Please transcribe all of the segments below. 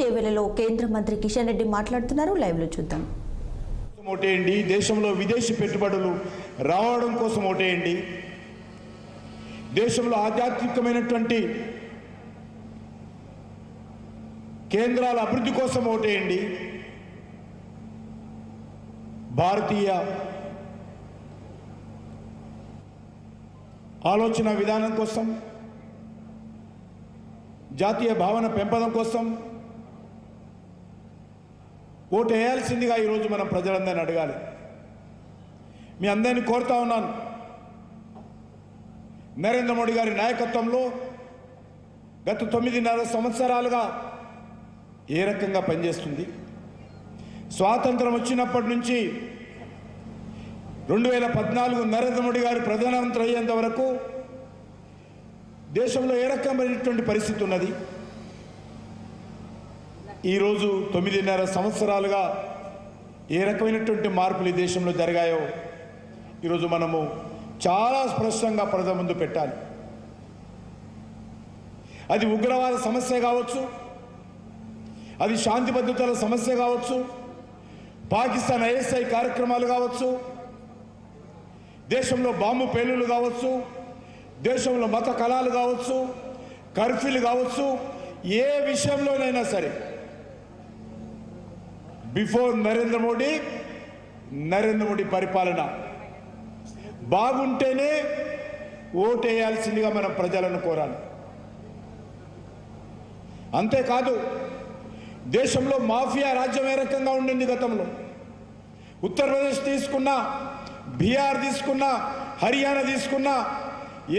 చేవెలలో కేంద్ర మంత్రి కిషన్ రెడ్డి మాట్లాడుతున్నారు. లైవ్లో చూద్దాం. ఒకటేయండి ఓటేయండి. దేశంలో విదేశీ పెట్టుబడులు రావడం కోసం ఓటేయండి. దేశంలో ఆధ్యాత్మికమైనటువంటి కేంద్రాల అభివృద్ధి కోసం ఓటేయండి. భారతీయ ఆలోచన విధానం కోసం జాతీయ భావన పెంపదం కోసం ఓటు వేయాల్సిందిగా ఈరోజు మనం ప్రజలందరిని అడగాలి. మీ అందరినీ కోరుతా ఉన్నాను. నరేంద్ర మోడీ గారి నాయకత్వంలో గత తొమ్మిదిన్నర సంవత్సరాలుగా ఏ రకంగా పనిచేస్తుంది? స్వాతంత్రం వచ్చినప్పటి నుంచి రెండు వేల పద్నాలుగు నరేంద్ర మోడీ గారు ప్రధానమంత్రి అయ్యేంత వరకు దేశంలో ఏ రకమైనటువంటి పరిస్థితి ఉన్నది? ఈరోజు తొమ్మిదిన్నర సంవత్సరాలుగా ఏ రకమైనటువంటి మార్పులు ఈ దేశంలో జరిగాయో ఈరోజు మనము చాలా స్పష్టంగా ప్రజల ముందు పెట్టాలి. అది ఉగ్రవాద సమస్య కావచ్చు అది శాంతి భద్రతల సమస్య కావచ్చు పాకిస్తాన్ ఐఎస్ఐ కార్యక్రమాలు కావచ్చు దేశంలో బాంబు పేలులు కావచ్చు దేశంలో మత కళాలు కావచ్చు కర్ఫ్యూలు కావచ్చు ఏ విషయంలోనైనా సరే బిఫోర్ నరేంద్ర మోడీ నరేంద్ర మోడీ పరిపాలన. బాగుంటేనే ఓటేయాల్సిందిగా మనం ప్రజలను కోరాలి. అంతేకాదు దేశంలో మాఫియా రాజ్యం ఏ రకంగా ఉండింది గతంలో? ఉత్తరప్రదేశ్ తీసుకున్నా బీహార్ తీసుకున్నా హర్యానా తీసుకున్నా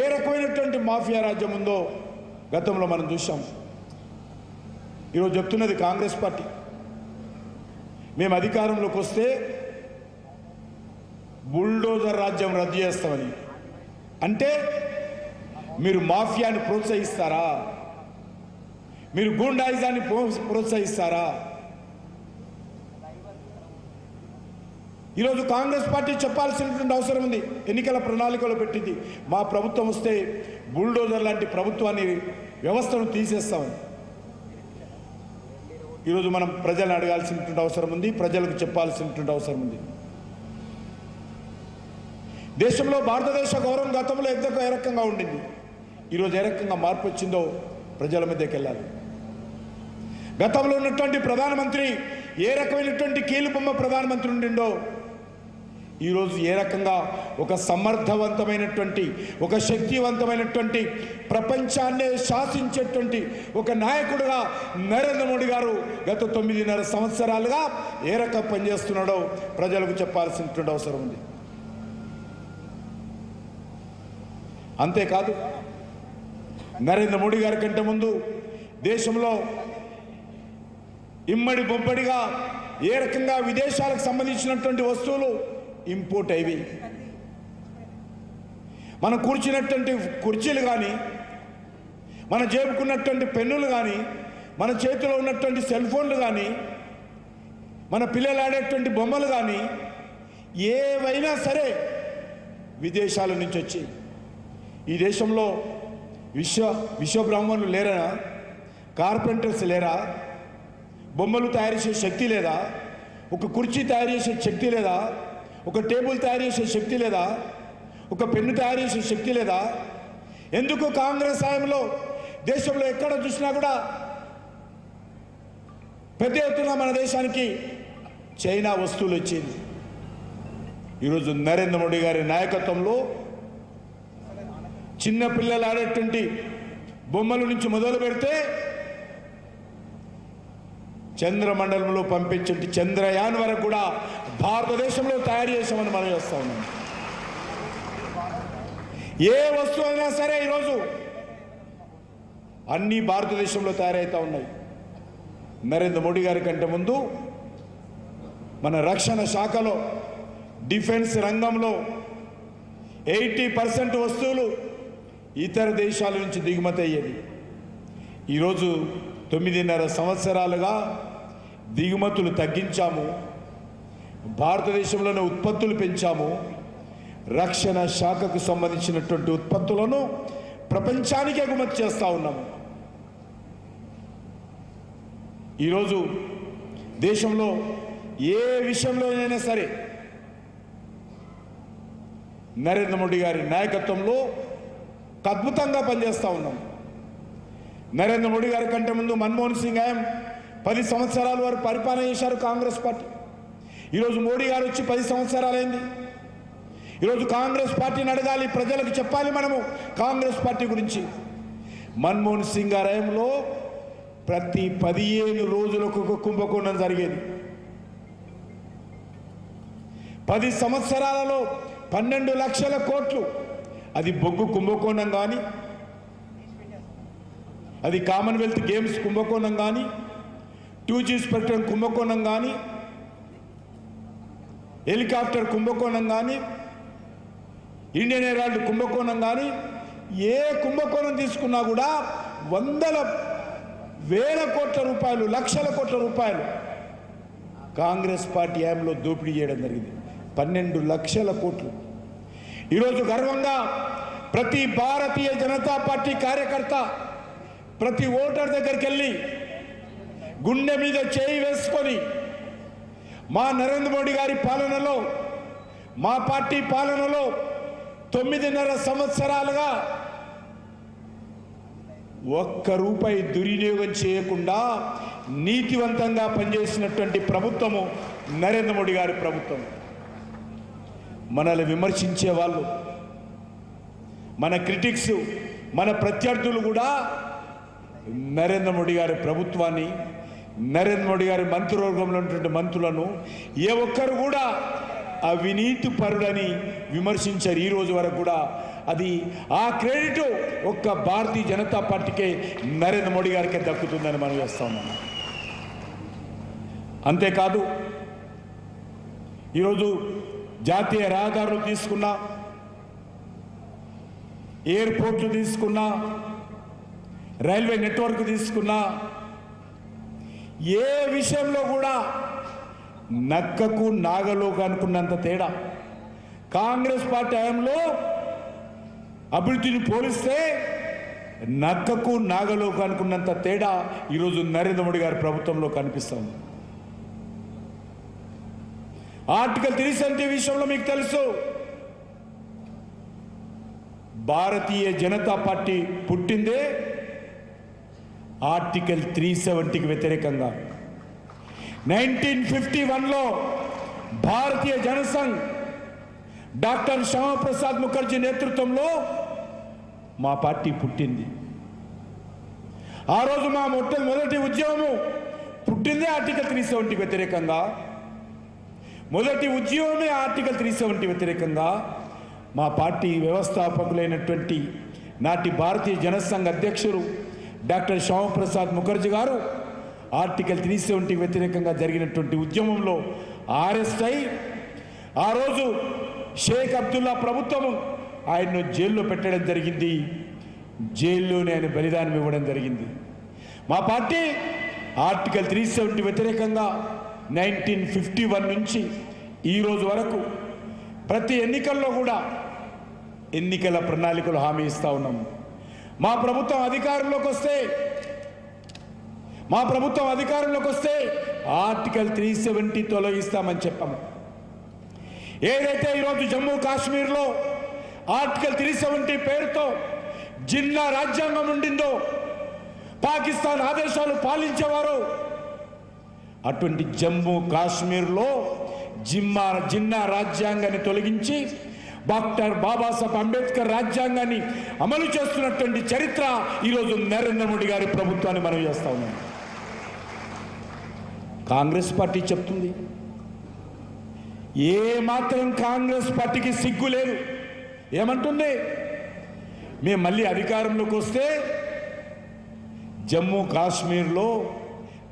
ఏ రకమైనటువంటి మాఫియా రాజ్యం ఉందో గతంలో మనం చూసాం ఈరోజు చెప్తున్నది కాంగ్రెస్ పార్టీ. మేము అధికారంలోకి వస్తే బుల్డోజర్ రాజ్యం రద్దు చేస్తామని. అంటే మీరు మాఫియాని ప్రోత్సహిస్తారా? మీరు గూండాయిజాన్ని ప్రో- ప్రోత్సహిస్తారా? ఈరోజు కాంగ్రెస్ పార్టీ చెప్పాల్సినటువంటి అవసరం ఉంది. ఎన్నికల ప్రణాళికలో పెట్టింది. మా ప్రభుత్వం వస్తే బుల్డోజర్ లాంటి ప్రభుత్వాన్ని వ్యవస్థను తీసేస్తామని. ఈరోజు మనం ప్రజలను అడగాల్సినటువంటి అవసరం ఉంది ప్రజలకు చెప్పాల్సినటువంటి అవసరం ఉంది. దేశంలో భారతదేశ గౌరవం గతంలో ఎంత ఏ రకంగా ఉండింది? ఈరోజు ఏ రకంగా మార్పు వచ్చిందో ప్రజల మీదకి వెళ్ళాలి. గతంలో ఉన్నటువంటి ప్రధానమంత్రి ఏ రకమైనటువంటి కీలుబొమ్మ ప్రధానమంత్రి ఉండిండో ఈరోజు ఏ రకంగా ఒక సమర్థవంతమైనటువంటి ఒక శక్తివంతమైనటువంటి ప్రపంచాన్నే శాసించేటువంటి ఒక నాయకుడుగా నరేంద్ర మోడీ గారు గత తొమ్మిదిన్నర సంవత్సరాలుగా ఏ రకంగా పనిచేస్తున్నాడో ప్రజలకు చెప్పాల్సినటువంటి అవసరం ఉంది. అంతేకాదు నరేంద్ర మోడీ గారి కంటే ముందు దేశంలో ఇమ్మడి బొబ్బడిగా ఏ రకంగా విదేశాలకు సంబంధించినటువంటి వస్తువులు ఇంపోర్ట్ అయ్యి. మనం కూర్చున్నటువంటి కుర్చీలు కానీ మన జేబుకున్నటువంటి పెన్నులు కానీ మన చేతిలో ఉన్నటువంటి సెల్ ఫోన్లు కానీ మన పిల్లలు ఆడేటువంటి బొమ్మలు కానీ ఏవైనా సరే విదేశాల నుంచి వచ్చి ఈ దేశంలో విశ్వ విశ్వబ్రాహ్మణులు లేరా? కార్పెంటర్స్ లేరా? బొమ్మలు తయారు చేసే శక్తి లేదా? ఒక కుర్చీ తయారు చేసే శక్తి లేదా? ఒక టేబుల్ తయారు చేసే శక్తి లేదా? ఒక పెన్ను తయారు చేసే శక్తి లేదా? ఎందుకు కాంగ్రెస్ హయాంలో దేశంలో ఎక్కడ చూసినా కూడా పెద్ద ఎత్తున మన దేశానికి చైనా వస్తువులు వచ్చింది ఈరోజు నరేంద్ర మోడీ గారి నాయకత్వంలో చిన్నపిల్లలు ఆడేటువంటి బొమ్మల నుంచి మొదలు పెడితే చంద్రమండలంలో పంపించే చంద్రయాన్ వరకు కూడా భారతదేశంలో తయారు చేసామని మనం చేస్తా ఉన్నాం. ఏ వస్తువు అయినా సరే ఈరోజు అన్నీ భారతదేశంలో తయారవుతూ ఉన్నాయి. నరేంద్ర మోడీ గారి కంటే ముందు మన రక్షణ శాఖలో డిఫెన్స్ రంగంలో ఎయిటీ పర్సెంట్ వస్తువులు ఇతర దేశాల నుంచి దిగుమతి అయ్యేది. ఈరోజు తొమ్మిదిన్నర సంవత్సరాలుగా దిగుమతులు తగ్గించాము భారతదేశంలోనే ఉత్పత్తులు పెంచాము రక్షణ శాఖకు సంబంధించినటువంటి ఉత్పత్తులను ప్రపంచానికి ఎగుమతి చేస్తూ ఉన్నాము. ఈరోజు దేశంలో ఏ విషయంలోనైనా సరే నరేంద్ర మోడీ గారి నాయకత్వంలో అద్భుతంగా పనిచేస్తూ ఉన్నాం. నరేంద్ర మోడీ గారి కంటే ముందు మన్మోహన్ సింగ్ ఆయన పది సంవత్సరాల వారు పరిపాలన చేశారు కాంగ్రెస్ పార్టీ. ఈరోజు మోడీ గారు వచ్చి పది సంవత్సరాలైంది. ఈరోజు కాంగ్రెస్ పార్టీని అడగాలి ప్రజలకు చెప్పాలి మనము కాంగ్రెస్ పార్టీ గురించి. మన్మోహన్ సింగ్ గారి ప్రతి పదిహేను రోజులకు ఒక కుంభకోణం జరిగేది. పది సంవత్సరాలలో పన్నెండు లక్షల కోట్లు. అది బొగ్గు కుంభకోణం కానీ అది కామన్వెల్త్ గేమ్స్ కుంభకోణం కానీ టూజీ స్పెక్ట్రమ్ కుంభకోణం కానీ హెలికాప్టర్ కుంభకోణం కానీ ఇండియన్ ఎయిర్లైన్ కుంభకోణం కానీ ఏ కుంభకోణం తీసుకున్నా కూడా వందల వేల కోట్ల రూపాయలు లక్షల కోట్ల రూపాయలు కాంగ్రెస్ పార్టీ హయాంలో దోపిడీ చేయడం జరిగింది. పన్నెండు లక్షల కోట్లు. ఈరోజు గర్వంగా ప్రతి భారతీయ జనతా పార్టీ కార్యకర్త ప్రతి ఓటర్ దగ్గరికి వెళ్ళి గుండె మీద చేయి వేసుకొని మా నరేంద్ర మోడీ గారి పాలనలో మా పార్టీ పాలనలో తొమ్మిదిన్నర సంవత్సరాలుగా ఒక్క రూపాయి దుర్వినియోగం చేయకుండా నీతివంతంగా పనిచేసినటువంటి ప్రభుత్వము నరేంద్ర మోడీ గారి ప్రభుత్వం. మనల్ని విమర్శించే వాళ్ళు మన క్రిటిక్స్ మన ప్రత్యర్థులు కూడా నరేంద్ర మోడీ గారి ప్రభుత్వాన్ని నరేంద్ర మోడీ గారి మంత్రివర్గంలో ఉన్నటువంటి మంత్రులను ఏ ఒక్కరు కూడా అవినీతి పరుడని విమర్శించారు. ఈ రోజు వరకు కూడా అది ఆ క్రెడిట్ ఒక్క భారతీయ జనతా పార్టీకే నరేంద్ర మోడీ గారికే దక్కుతుందని మనం చేస్తా ఉన్నాం. అంతేకాదు ఈరోజు జాతీయ రహదారులు తీసుకున్నా ఎయిర్పోర్ట్లు తీసుకున్నా రైల్వే నెట్వర్క్ తీసుకున్నా ఏ విషయంలో కూడా నక్కకు నాగలోకు అనుకున్నంత తేడా. కాంగ్రెస్ పార్టీ హయాంలో అభివృద్ధిని పోలిస్తే నక్కకు నాగలోకు అనుకున్నంత తేడా ఈరోజు నరేంద్ర మోడీ గారి ప్రభుత్వంలో కనిపిస్తుంది. ఆర్టికల్ త్రీ సెవెంటీ విషయంలో మీకు తెలుసు. భారతీయ జనతా పార్టీ పుట్టిందే ఆర్టికల్ త్రీ సెవెంటీకి వ్యతిరేకంగా. నైన్టీన్ ఫిఫ్టీ వన్లో భారతీయ జనసంఘ్ డాక్టర్ శ్యామప్రసాద్ ముఖర్జీ నేతృత్వంలో మా పార్టీ పుట్టింది. ఆ రోజు మా మొట్ట మొదటి ఉద్యమము పుట్టిందే ఆర్టికల్ త్రీ సెవెంటీకి వ్యతిరేకంగా. మొదటి ఉద్యమమే ఆర్టికల్ త్రీ సెవెంటీ వ్యతిరేకంగా. మా పార్టీ వ్యవస్థాపకులైనటువంటి నాటి భారతీయ జనసంఘ అధ్యక్షుడు డాక్టర్ శ్యామప్రసాద్ ముఖర్జీ గారు ఆర్టికల్ త్రీ సెవెంటీకి వ్యతిరేకంగా జరిగినటువంటి ఉద్యమంలో అరెస్ట్ అయి ఆ రోజు షేక్ అబ్దుల్లా ప్రభుత్వము ఆయన్ను జైల్లో పెట్టడం జరిగింది. జైల్లోనే ఆయన బలిదానం ఇవ్వడం జరిగింది. మా పార్టీ ఆర్టికల్ త్రీ సెవెంటీ వ్యతిరేకంగా నైన్టీన్ ఫిఫ్టీ వన్ నుంచి ఈరోజు వరకు ప్రతి ఎన్నికల్లో కూడా ఎన్నికల ప్రణాళికలు హామీ ఇస్తా ఉన్నాము మా ప్రభుత్వం అధికారంలోకి వస్తే మా ప్రభుత్వం అధికారంలోకి వస్తే ఆర్టికల్ త్రీ సెవెంటీ తొలగిస్తామని చెప్పాము. ఏదైతే ఈరోజు జమ్మూ కాశ్మీర్లో ఆర్టికల్ త్రీ సెవెంటీ పేరుతో జిన్నా రాజ్యాంగం ఉండిందో పాకిస్తాన్ ఆదేశాలు పాలించేవారు అటువంటి జమ్మూ కాశ్మీర్లో జిమ్మా జిన్నా రాజ్యాంగాన్ని తొలగించి డాక్టర్ బాబాసాహెబ్ అంబేద్కర్ రాజ్యాంగాన్ని అమలు చేస్తున్నటువంటి చరిత్ర ఈరోజు నరేంద్ర మోడీ గారి ప్రభుత్వాన్ని మనం చేస్తా ఉన్నాం. కాంగ్రెస్ పార్టీ చెప్తుంది ఏ మాత్రం కాంగ్రెస్ పార్టీకి సిగ్గు లేదు. ఏమంటుంది? మేము మళ్ళీ అధికారంలోకి వస్తే జమ్మూ కాశ్మీర్లో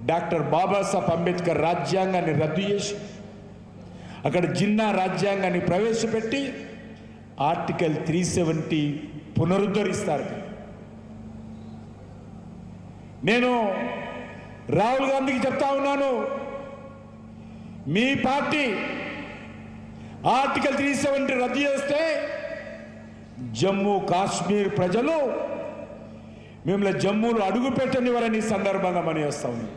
డాక్టర్ బాబాసాహెబ్ అంబేద్కర్ రాజ్యాంగాన్ని రద్దు చేసి అక్కడ జిన్నా రాజ్యాంగాన్ని ప్రవేశపెట్టి ఆర్టికల్ త్రీ సెవెంటీ పునరుద్ధరిస్తారు. నేను రాహుల్ గాంధీకి చెప్తా ఉన్నాను. మీ పార్టీ ఆర్టికల్ త్రీ సెవెంటీ రద్దు చేస్తే జమ్మూ కాశ్మీర్ ప్రజలు మిమ్మల్ని జమ్మూలో అడుగుపెట్టనివారని సందర్భంగా మనం వేస్తా ఉంది.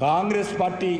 కాంగ్రెస్ పార్టీ